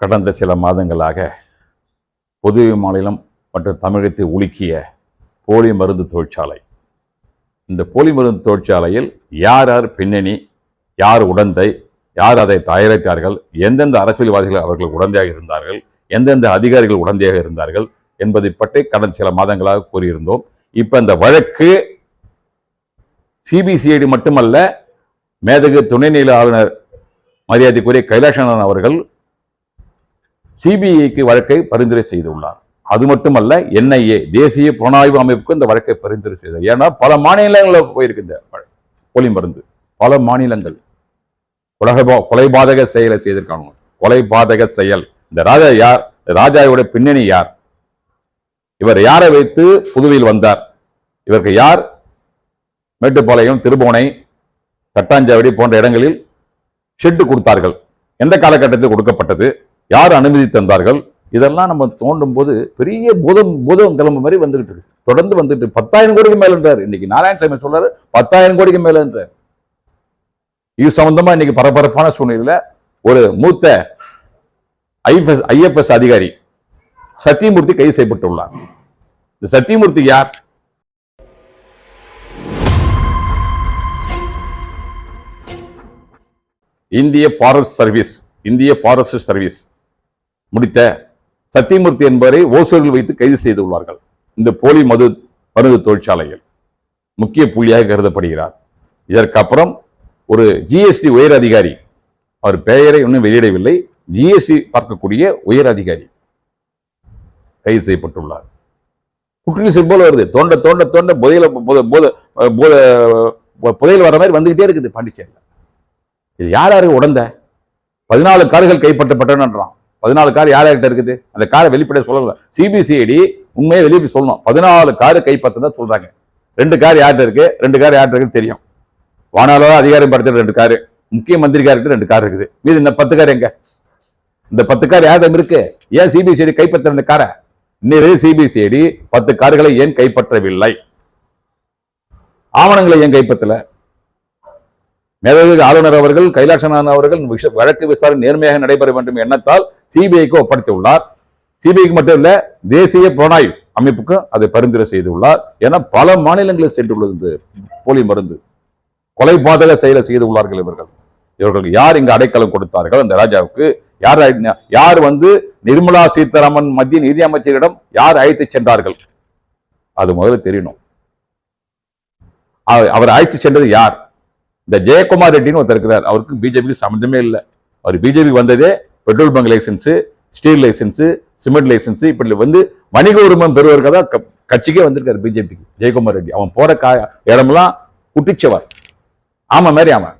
கடந்த சில மாதங்களாக புதுவை மாநிலம் மற்றும் தமிழகத்தை உலுக்கிய போலி மருந்து தொழிற்சாலை. இந்த போலி மருந்து தொழிற்சாலையில் யார் யார் பின்னணி யார் உடந்தை யார் அதை தயாரித்தார்கள் எந்தெந்த அரசியல்வாதிகள் அவர்கள் உடந்தையாக இருந்தார்கள் எந்தெந்த அதிகாரிகள் உடந்தையாக இருந்தார்கள் என்பதை பற்றி கடந்த சில மாதங்களாக கூறியிருந்தோம். இப்போ இந்த வழக்கு சிபிசிஐடி மட்டுமல்ல மேதகு துணைநிலை ஆளுநர் மரியாதைக்குரிய கைலாசநாதன் அவர்கள் சிபிஐக்கு வழக்கை பரிந்துரை செய்துள்ளார் அது மட்டுமல்ல என்ஐஏ தேசிய புலனாய்வு அமைப்புக்கு இந்த வழக்கை பரிந்துரை செய்தார். ஏன்னா பல மாநிலங்களில் போயிருக்கு இந்த போலி மருந்து பல மாநிலங்கள். உலக கொலைபாதக செயலை செய்திருக்காங்க. கொலைபாதக செயல். இந்த ராஜா யார்? இந்த ராஜாவோட பின்னணி யார்? இவர் யாரை வைத்து புதுவையில் வந்தார்? இவருக்கு யார்? மேட்டுப்பாளையம் திருபுவனை தட்டாஞ்சாவடி போன்ற இடங்களில் ஷெட்டு கொடுத்தார்கள். எந்த காலகட்டத்தில் கொடுக்கப்பட்டது? யார் அனுமதி தந்தார்கள்? இதெல்லாம் நம்ம தோண்டும் போது பெரிய பூதம் பூதம் கிளம்பு மாதிரி வந்துகிட்டு இருக்கு. தொடர்ந்து வந்துட்டு பத்தாயிரம் கோடிக்கு மேலன்றார் இன்னைக்கு நாராயணசாமி சொல்றாரு பத்தாயிரம் கோடிக்கு மேலன்றார் இது சம்பந்தமா இன்னைக்கு பரபரப்பான சூழ்நிலையில ஒரு மூத்த ஐஎஃப்எஸ் ஐஎஃப்எஸ் அதிகாரி சத்தியமூர்த்தி கைது செய்யப்பட்டுள்ளார். இந்த சத்தியமூர்த்தி யார்? இந்திய ஃபாரஸ்ட் சர்வீஸ் இந்திய ஃபாரஸ்ட் சர்வீஸ். முடித்த சத்தியமூர்த்தி என்பவரை ஓசூரில் வைத்து கைது செய்துள்ளார்கள் இந்த போலி மது மருந்து தொழிற்சாலையில் முக்கிய புள்ளியாக கருதப்படுகிறார். இதற்கப்புறம் ஒரு ஜிஎஸ்டி உயர் அதிகாரி அவர் பெயரை இன்னும் வெளியிடவில்லை. ஜிஎஸ்டி பார்க்கக்கூடிய உயர் அதிகாரி கைது செய்யப்பட்டுள்ளார். புற்றுநீர் போல வருது. தோண்ட தோண்ட தோண்ட புதையில புதையில் புதையல் வர மாதிரி வந்துகிட்டே இருக்குது பாண்டிச்சேரியில். இது யார் யாருக்கு உடந்த? பதினாலு கார்கள் கைப்பற்றப்பட்டனன்றான். பதினாலு கார் யார் யார்கிட்ட இருக்குது? அந்த காரை வெளிப்படைய சொல்லல. சிபிசிஐடி உண்மையை வெளியே சொல்லணும். பதினாலு காரு கைப்பற்றதா சொல்றாங்க. ரெண்டு கார் யார்கிட்ட இருக்கு? ரெண்டு கார் யார்கிட்ட இருக்குன்னு தெரியும். வானாலோ அதிகாரம் படுத்துற ரெண்டு காரு. முக்கிய மந்திரி கார்கிட்ட ரெண்டு கார் இருக்குது. மீது இந்த பத்து கார் எங்க? இந்த பத்து கார் யாரிடம் இருக்கு? ஏன் சிபிசிஐடி கைப்பற்ற ரெண்டு காரை? இன்னும் சிபிசிஐடி பத்து கார்களை ஏன் கைப்பற்றவில்லை? ஆவணங்களை ஏன் கைப்பற்றல? மேலதிக ஆளுநர் அவர்கள் கைலாசநாதன் அவர்கள் வழக்கு விசாரணை நேர்மையாக நடைபெற வேண்டும் எண்ணத்தால் சிபிஐக்கு ஒப்படைத்துள்ளார். சிபிஐக்கு மட்டும் இல்ல தேசிய புலனாய்வு அமைப்புக்கும் அதை பரிந்துரை செய்துள்ளார். என பல மாநிலங்களில் சென்றுள்ளது போலி மருந்து. கொலைபாதக செயலை செய்துள்ளார்கள் இவர்கள். இவர்களுக்கு யார் இங்கு அடைக்கலம் கொடுத்தார்கள்? அந்த ராஜாவுக்கு யார் யார் வந்து நிர்மலா சீதாராமன் மத்திய நிதி அமைச்சரிடம் யார் அழைத்து சென்றார்கள்? அது முதல்ல தெரியணும். அவர் அழைத்து சென்றது யார்? இந்த ஜெயக்குமார் ரெட்டின்னு ஒருத்தர் இருக்கிறார். அவருக்கு பிஜேபிக்கு சம்மந்தமே இல்லை. அவர் பிஜேபி வந்ததே petrol bunk license steel license cement license இப்படி வந்து வணிக உரிமம் பெறுவதற்காக தான் கட்சிக்கே வந்திருக்காரு பிஜேபிக்கு ஜெயக்குமார் ரெட்டி. அவன் போற கா இடமெல்லாம் குட்டிச்சவர். ஆமா மாதிரி அவன்.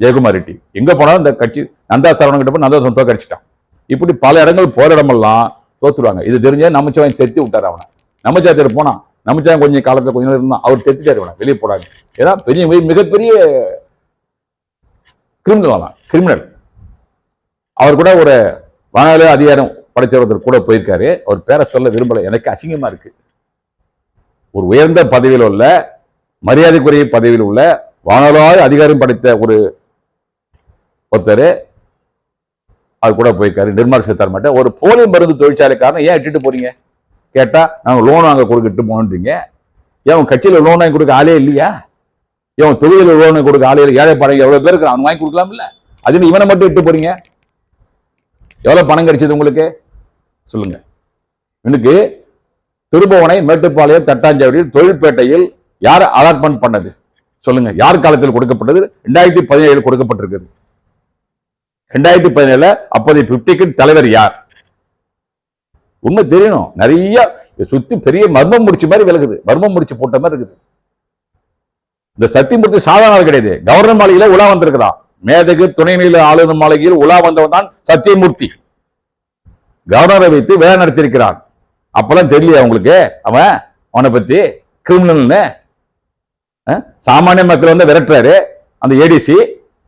ஜெயக்குமார் ரெட்டி. எங்க போனாலும் இந்த கட்சி நந்தா சரவணன் கிட்ட போய் நந்தா சொந்தம் கடிச்சிட்டான் இப்படி பல இடங்கள் போற இடமெல்லாம் தோத்துருவாங்க. இது தெரிஞ்ச நமச்சிவாயன் தெரித்து விட்டார் அவனை. நமச்சிவாயத்தில் போனான். நமச்சிவாயன் கொஞ்சம் காலத்துல கொஞ்ச நேரம் இருந்தால் அவர் தெரிஞ்சாரு வேணாம் வெளியே போடாங்க ஏன்னா பெரிய மிகப்பெரிய கிரிமினல் கிரிமினல் அவர் கூட ஒரு வானொலி அதிகாரம் படைத்தவர் கூட போயிருக்காரு. அவர் பேரை சொல்ல விரும்பல. எனக்கு அசிங்கமா இருக்கு. ஒரு உயர்ந்த பதவியில் உள்ள மரியாதைக்குரிய பதவியில் உள்ள வானலாய் அதிகாரம் படைத்த ஒரு ஒருத்தர் அவர் கூட போயிருக்காரு. நிர்மலா சீதாராமன். ஒரு போலி மருந்து தொழிற்சாலைக்காரன் ஏன் இட்டுட்டு போறீங்க? கேட்டா நாங்கள் லோன் வாங்க கொடுக்கிட்டு போனோன்றீங்க ஏன் கட்சியில் கட்சியில லோன் வாங்கி கொடுக்க ஆளே இல்லையா? ஏன் தொழிலில் லோன் கொடுக்க ஆளே இல்லை? ஏழை படம் எவ்வளோ பேர் இருக்கிறான் அவன் வாங்கி கொடுக்கலாம்ல? அதுன்னு அது இவனை மட்டும் இட்டு போறீங்க. எவ்வளவு பணம் கிடைச்சது உங்களுக்கு? சொல்லுங்க. எனக்கு திருபுவனை மேட்டுப்பாளையம் தட்டாஞ்சாவடியில் தொழிற்பேட்டையில் யார் அலாட்மெண்ட் பண்ணது? சொல்லுங்க. யார் காலத்தில் கொடுக்கப்பட்டது? ரெண்டாயிரத்தி பதினேழு கொடுக்கப்பட்டிருக்குது. ரெண்டாயிரத்தி பதினேழுல அப்போதைய பிப்டிக்கு தலைவர் யார்? உண்மை தெரியணும். நிறைய சுத்தி பெரிய மர்மம் முடிச்ச மாதிரி விலகுது. மர்மம் முடிச்சு போட்ட மாதிரி இருக்குது. இந்த சத்தியமூர்த்தி சாதாரண கிடையாது. கவர்னர் மாளிகையில உலா வந்திருக்கிறான் மேதகு துணைநிலை ஆளுநர் மாளிகையில் உலா வந்தவன் தான் சத்தியமூர்த்தி. கவர்னரை வைத்து வேலை நடத்தியிருக்கிறான். அப்பெல்லாம் தெரியலையா உங்களுக்கு? அவன் அவனை பத்தி? கிரிமினல்னு? சாமானிய மக்கள் வந்து விரட்டுறாரு. அந்த ஏடிசி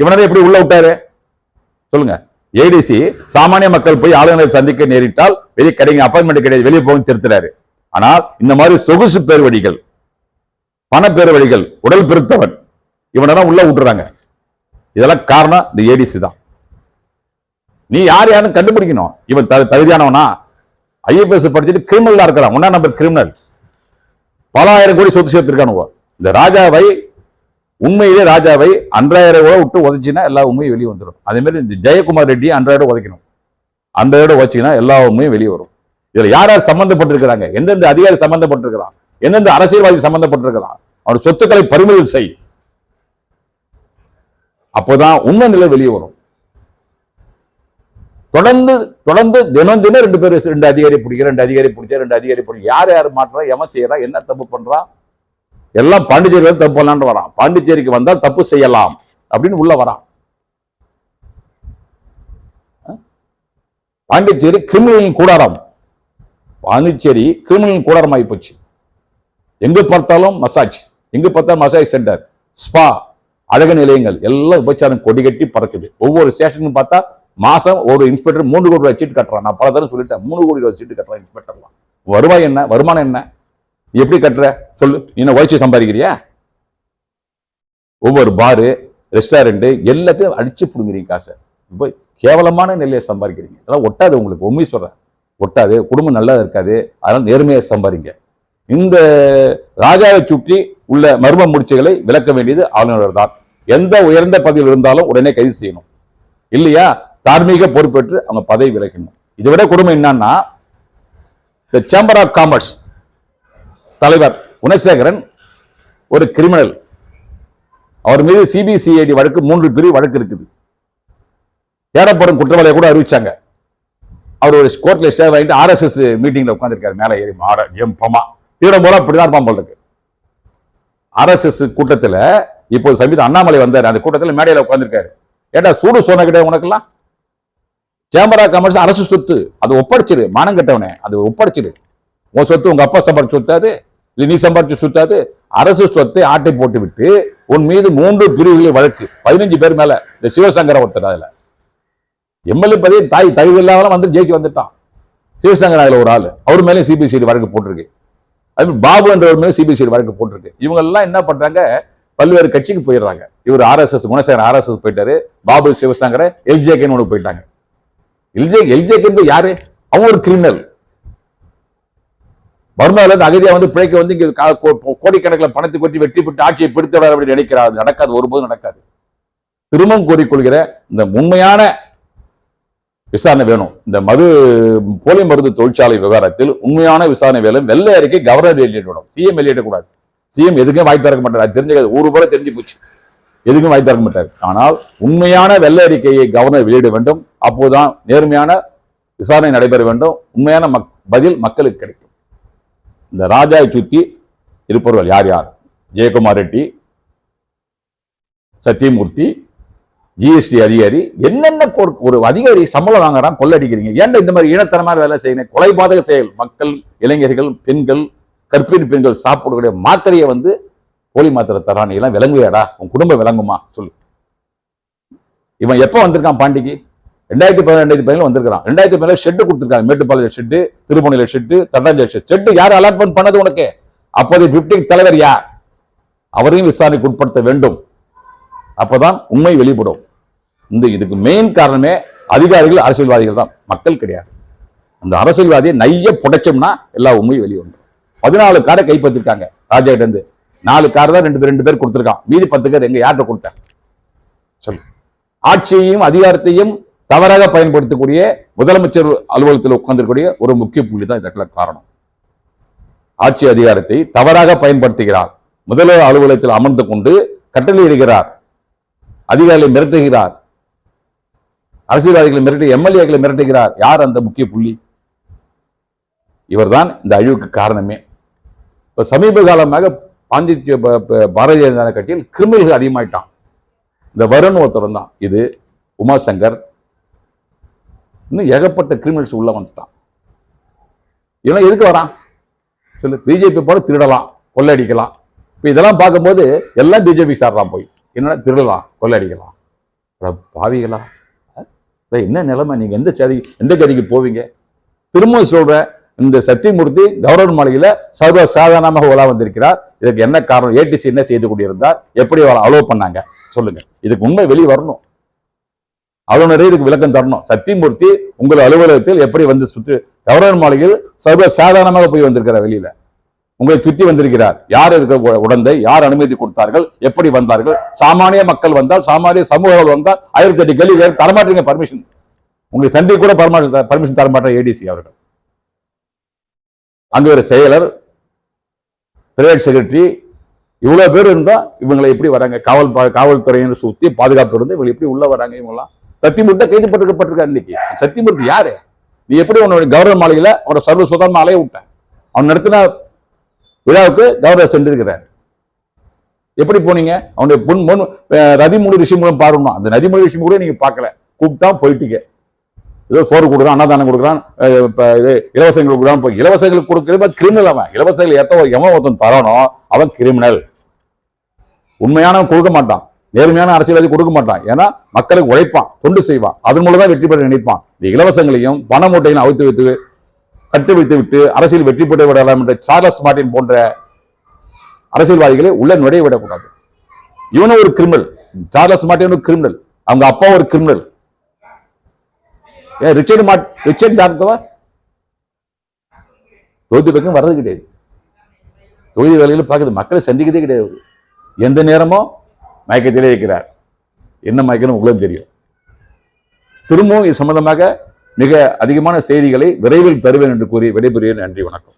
இவனதை எப்படி உள்ள விட்டாரு? சொல்லுங்க. ஏடிசி சாமானிய மக்கள் போய் ஆளுநரை சந்திக்க நேரிட்டால் வெளியே கிடைங்க அப்பாயின்மெண்ட் கிடையாது வெளியே போக திருத்துறாரு. ஆனால் இந்த மாதிரி சொகுசு பேர்வழிகள் பண வழிகள் உடல் பெருத்தவன் இவனெல்லாம் உள்ள விட்டுறாங்க. இதெல்லாம் காரணம் இந்த ஏடிசி தான். நீ யார் யாருன்னு கண்டுபிடிக்கணும். இவன் தகுதியானவனா? ஐஎஃப்எஸ் படிச்சுட்டு கிரிமினலா இருக்கிறான். ஒன்னா நம்பர் கிரிமினல் பல ஆயிரம் கோடி சொத்து சேர்த்திருக்கானுவோ இந்த ராஜாவை உண்மையிலே ராஜாவை அன்றாயிரம் ரூபா விட்டு உதச்சினா எல்லா உண்மையும் வெளியே வந்துடும். அதே மாதிரி இந்த ஜெயக்குமார் ரெட்டியை அன்றாயிரம் உதைக்கணும். அந்த இடம் எல்லா உண்மையும் வெளியே வரும். இதுல யார் யார் சம்மந்தப்பட்டிருக்கிறாங்க எந்தெந்த அதிகாரி சம்மந்தப்பட்டிருக்கிறான் எந்தெந்த அரசியல்வாதி சம்மந்தப்பட்டிருக்கிறான் அவனோட சொத்துக்களை பறிமுதல் செய். அப்போதான் உண்மை நிலை வெளியே வரும். தொடர்ந்து தொடர்ந்து தினம் தினம் ரெண்டு பேர் ரெண்டு அதிகாரி பிடிக்கிற ரெண்டு அதிகாரி பிடிச்ச ரெண்டு அதிகாரி பிடிக்க யார் யார் மாற்றா எவன் செய்யறா என்ன தப்பு பண்றான் எல்லாம் பாண்டிச்சேரி வந்து தப்பு பண்ணலான்னு வரான். பாண்டிச்சேரிக்கு வந்தால் தப்பு செய்யலாம் அப்படின்னு உள்ள வரான். பாண்டிச்சேரி கிரிமினல் கூடாரம். பாண்டிச்சேரி கிரிமினல் கூடாரம் ஆகிப்போச்சு போச்சு எங்க பார்த்தாலும் மசாஜ் எங்க பார்த்தாலும் மசாஜ் சென்டர் ஸ்பா அழகு நிலையங்கள் எல்லாம் உபச்சாரம் கொடி கட்டி பறக்குது. ஒவ்வொரு ஸ்டேஷனும் பார்த்தா மாசம் ஒரு இன்ஸ்பெக்டர் மூணு கோடி ரூபாய் சீட்டு கட்டுறான். நான் பல தரம் சொல்லிட்டேன் மூணு கோடி ரூபாய் சீட்டு கட்டுறான் இன்ஸ்பெக்டர்லாம் வருவாய் என்ன? வருமானம் என்ன? எப்படி கட்டுற? சொல்லு. என்ன உழைச்சி சம்பாதிக்கிறியா? ஒவ்வொரு பாரு ரெஸ்டாரண்ட்டு எல்லாத்தையும் அடிச்சு பிடுங்குறீங்க காசை. இப்போ கேவலமான நிலையை சம்பாதிக்கிறீங்க. அதெல்லாம் ஒட்டாது உங்களுக்கு உண்மை சொல்றேன். ஒட்டாது குடும்பம் நல்லா இருக்காது அதனால் நேர்மையை சம்பாதிங்க. இந்த ராஜாவை சுற்றி உள்ள மர்ம முடிச்சுகளை விளக்க வேண்டியது ஆளுநர் தான். எந்த உயர்ந்த பதவியில் இருந்தாலும் உடனே கைது செய்யணும். இல்லையா? தார்மீக பொறுப்பேற்று அவங்க பதவி விலகணும். இதை விட கொடுமை என்னன்னா இந்த சேம்பர் ஆஃப் காமர்ஸ் தலைவர் குணசேகரன் ஒரு கிரிமினல் அவர் மீது சிபிசிஐடி வழக்கு மூன்று பிரிவு வழக்கு இருக்குது. தேடப்படும் குற்றவாளியை கூட அறிவிச்சாங்க. அவர் ஒரு கோர்ட்ல ஸ்டே வாங்கிட்டு ஆர்எஸ்எஸ் மீட்டிங்ல உட்காந்துருக்காரு மேலே ஏறி மாட ஜெம்பமா தீவிரம் போல அப்படிதான் இருப்பான் போல இருக்கு. ஆர்எஸ்எஸ் கூட்டத்துல இப்போ சமீபம் அண்ணாமலை வந்தார். அந்த கூட்டத்துல மேடையில உட்காந்துருக்காரு ஏடா சூடு சொன்ன கிடையாது உனக்குலாம் சேம்பர் ஆஃப் காமர்ஸ் அரசு சொத்து. அது ஒப்படைச்சிரு. மானம் கட்டவனே. அது ஒப்படைச்சிரு. உன் சொத்து உங்க அப்பா சம்பாரிச்சு சொத்தாது. இல்லை நீ சம்பாரிச்சு சுத்தாது. அரசு சொத்தை ஆட்டை போட்டு விட்டு உன் மீது மூன்று பிரிவுகளில் வழக்கு. பதினஞ்சு பேர் மேல. இந்த சிவசங்கர ஒருத்தர் அதில். எம்எல்ஏ பதவி தாய் தகுதி இல்லாமலாம் வந்து ஜெயிக்க வந்துட்டான். சிவசங்கர் அதுல ஒரு ஆள். அவர் மேலே சிபிசிஐடி வழக்கு போட்டிருக்கு. அது மாதிரி பாபு என்றவர் மேலே சிபிசிஐடி வழக்கு போட்டிருக்கு. இவங்க எல்லாம் என்ன பண்றாங்க? பல்வேறு கட்சிக்கு போயிடுறாங்க. இவர் ஆர்எஸ்எஸ் குணசேகர் ஆர்எஸ்எஸ் போயிட்டாரு. பாபு சிவசங்கர எல்ஜேகேன்னு ஒன்று போயிட்டாங்க. எல்ஜே எல்ஜேகே யாரு? அவன் ஒரு கிரிமினல் பர்மாவில் இருந்து அகதியா வந்து பிழைக்க வந்து இங்க கோடிக்கணக்கில் பணத்தை கொட்டி வெட்டி பெற்று ஆட்சியை பிடித்தவர் அப்படின்னு நினைக்கிறார். அது நடக்காது. ஒருபோதும் நடக்காது. திரும்பவும் கோரிக்கொள்கிற இந்த உண்மையான விசாரணை வேணும். இந்த மது போலி மருந்து தொழிற்சாலை விவகாரத்தில் உண்மையான விசாரணை வேலை வெள்ளை அறிக்கை கவர்னர் வெளியிடணும் சிஎம் வெளியிடக்கூடாது சிஎம் எதுக்கும் வாய்ப்பு திறக்க மாட்டார். அது தெரிஞ்ச ஊரு போல தெரிஞ்சு போச்சு. எதுக்கும் வாய்ப்பு திறக்க மாட்டார். ஆனால் உண்மையான வெள்ளை அறிக்கையை கவர்னர் வெளியிட வேண்டும். அப்போதுதான் நேர்மையான விசாரணை நடைபெற வேண்டும். உண்மையான மக்- பதில் மக்களுக்கு கிடைக்கும். இந்த ராஜாவை சுற்றி இருப்பவர்கள் யார் யார்? ஜெயக்குமார் ரெட்டி சத்தியமூர்த்தி ஜிஎஸ்டி அதிகாரி என்னென்ன ஒரு- ஒரு அதிகாரி சம்பளம் வாங்குறான் கொள்ளடிக்கிறீங்க. ஏன்டா இந்த மாதிரி இனத்தனமான வேலை செய்யணும் கொலைபாதக செயல். மக்கள் இளைஞர்கள் பெண்கள் கற்பிணி பெண்கள் சாப்பிடக்கூடிய மாத்திரையை வந்து போலி மாத்திரை தரான் எல்லாம் உன் குடும்பம் விளங்குமா? சொல்லு. இவன் எப்போ வந்திருக்கான் பாண்டிக்கு? ரெண்டாயிரத்தி பதினெண்டு ரெண்டாயிரத்தி பதினேழு வந்திருக்கான் ரெண்டாயிரத்தி பதினேழு ஷெட்டு கொடுத்துருக்காங்க. மேட்டுப்பாளைய ஷெட்டு திருப்பணியில ஷெட்டு தட்டாஞ்சேரி ஷெட் ஷெட்டு யார் அலாட்மெண்ட் பண்ணது உனக்கு? அப்போதைய பிப்டிக் தலைவர் யார்? அவரையும் விசாரணைக்கு உட்படுத்த வேண்டும். அப்பதான் உண்மை வெளிப்படும். இந்த இதுக்கு மெயின் காரணமே அதிகாரிகள் அரசியல்வாதிகள் தான். மக்கள் கிடையாது. அந்த அரசியல்வாதியை நைய புடைச்சோம்னா எல்லா உண்மையும் வெளியே வந்துடும் பதினாலு காரை கைப்பற்றிருக்காங்க. ராஜா இருந்து. நாலு கார் தான் ரெண்டு பேர் ரெண்டு பேர் கொடுத்துருக்கான். மீதி பத்து பேர் எங்க யார்கிட்ட கொடுத்தேன்? சொல்லு. ஆட்சியையும் அதிகாரத்தையும் தவறாக பயன்படுத்தக்கூடிய முதலமைச்சர் அலுவலகத்தில் உட்கார்ந்திருக்கக்கூடிய ஒரு முக்கிய புள்ளி தான் இதற்கெல்லாம் காரணம். ஆட்சி அதிகாரத்தை தவறாக பயன்படுத்துகிறார். முதல்வர் அலுவலகத்தில் அமர்ந்து கொண்டு கட்டளையிடுகிறார். அதிகாரிகளை மிரட்டுகிறார். அரசியல்வாதிகளை மிரட்டி எம்எல்ஏக்களை மிரட்டுகிறார். யார் அந்த முக்கிய புள்ளி? இவர்தான் இந்த அழிவுக்கு காரணமே. இப்போ சமீப காலமாக பாண்டிச்சே ப- பாரதிய ஜனதா கட்சியில் கிரிமினல்கள் அதிகமாயிட்டான். இந்த வருண் ஒருத்தர் தான். இது உமாசங்கர். இன்னும் ஏகப்பட்ட கிரிமினல்ஸ் உள்ள வந்துட்டான். இதெல்லாம் எதுக்கு வரான்? சொல்லு பிஜேபி போல திருடலாம் கொள்ளையடிக்கலாம் இப்போ இதெல்லாம் பார்க்கும்போது எல்லாம் பிஜேபி சார்லாம் போய். என்னென்னா திருடலாம் கொள்ளையடிக்கலாம் பாவிகளா? என்ன நிலைமை? நீங்கள் எந்த சதி எந்த கதிக்கு போவீங்க? திரும்ப சொல்கிறேன் இந்த சத்தியமூர்த்தி கௌரவன் மாளிகையில் சர்வ சாதாரணமாக உலா வந்திருக்கிறார். இதுக்கு என்ன காரணம்? ஏடிசி என்ன செய்து கொண்டிருந்தார்? எப்படி அவரை அலோவ் பண்ணாங்க? சொல்லுங்க. இதுக்கு உண்மை வெளியே வரணும். ஆளுநரே இதுக்கு விளக்கம் தரணும். சத்தியமூர்த்தி உங்கள் அலுவலகத்தில் எப்படி வந்து சுற்று கௌரவன் மாளிகையில் சர்வ சாதாரணமாக போய் வந்திருக்கிறார் வெளியில. உங்களை சுற்றி வந்திருக்கிறார். யார் இதுக்கு உடந்தை? யார் அனுமதி கொடுத்தார்கள்? எப்படி வந்தார்கள்? சாமானிய மக்கள் வந்தால் சாமானிய சமூகங்கள் வந்தால் ஆயிரத்தி எட்டு கேள்வி தரமாட்டீங்க பர்மிஷன் உங்களுக்கு சண்டை கூட பர்மிஷன் தரமாட்டார் ஏடிசி அவர்கள். அங்கே ஒரு செயலர் பிரைவேட் செக்ரட்டரி இவ்வளோ பேர் இருந்தா இவங்களை எப்படி வராங்க? காவல் காவல்துறையினர் சுத்தி பாதுகாப்பு இருந்து இவங்க எப்படி உள்ள வராங்க இவங்கெல்லாம்? சத்தியமூர்த்தி கைது பட்டிருக்கப்பட்டிருக்காரு இன்னைக்கு. சத்தியமூர்த்தி யாரு? நீ எப்படி உன்னோட கவர்னர் மாலையில் அவரோட சர்வ சுதந்திரமா மாலையை விட்டேன் அவன் நடத்தின விழாவுக்கு கவர்னர் சென்றிருக்கிறார். எப்படி போனீங்க? அவனுடைய பொன் முன் அஹ், நதிமூலி ரிஷி மூலம் பாருணும் அந்த நதிமூலி ரிஷி கூட நீங்க பார்க்கல. கூப்பிட்டா போயிட்டீங்க. ஏதோ சோறு கொடுக்குறான் அன்னதானம் கொடுக்குறான் இப்போ இது இலவசங்கள் கொடுக்குறான் இப்போ இலவசங்களுக்கு கொடுக்குறது கிரிமினல் அவன். இலவசங்கள் எத்தோ எவன் ஒருத்தன் தரணும் அவன் கிரிமினல் உண்மையான கொடுக்க மாட்டான். நேர்மையான அரசியல்வாதி கொடுக்க மாட்டான். ஏன்னா மக்களுக்கு உழைப்பான் தொண்டு செய்வான். அதன் மூலம் தான் வெற்றி பெற நினைப்பான். இந்த இலவசங்களையும் பண மூட்டையும் அவித்து வைத்து கட்டு வைத்து விட்டு அரசியல் வெற்றி பெற்று விடலாம் என்ற சார்லஸ் மார்ட்டின் போன்ற அரசியல்வாதிகளை உள்ள நுழைய விடக்கூடாது. இவனும் ஒரு கிரிமினல் சார்லஸ் மார்ட்டின் ஒரு கிரிமினல் அவங்க அப்பா ஒரு கிரிமினல் ஏன் ரிச்சர்ட் மார்ட் ரிச்சர்ட் டாக்டவா தொகுதி பக்கம் வர்றது கிடையாது. தொகுதி வேலையில் பார்க்குது. மக்களை சந்திக்கிறதே கிடையாது. எந்த நேரமும் மயக்கத்திலே இருக்கிறார். என்ன மயக்கணும் உங்களுக்கு தெரியும். திரும்பவும் இது சம்பந்தமாக மிக அதிகமான செய்திகளை விரைவில் தருவேன் என்று கூறி விடைபெறுகிறேன். நன்றி வணக்கம்.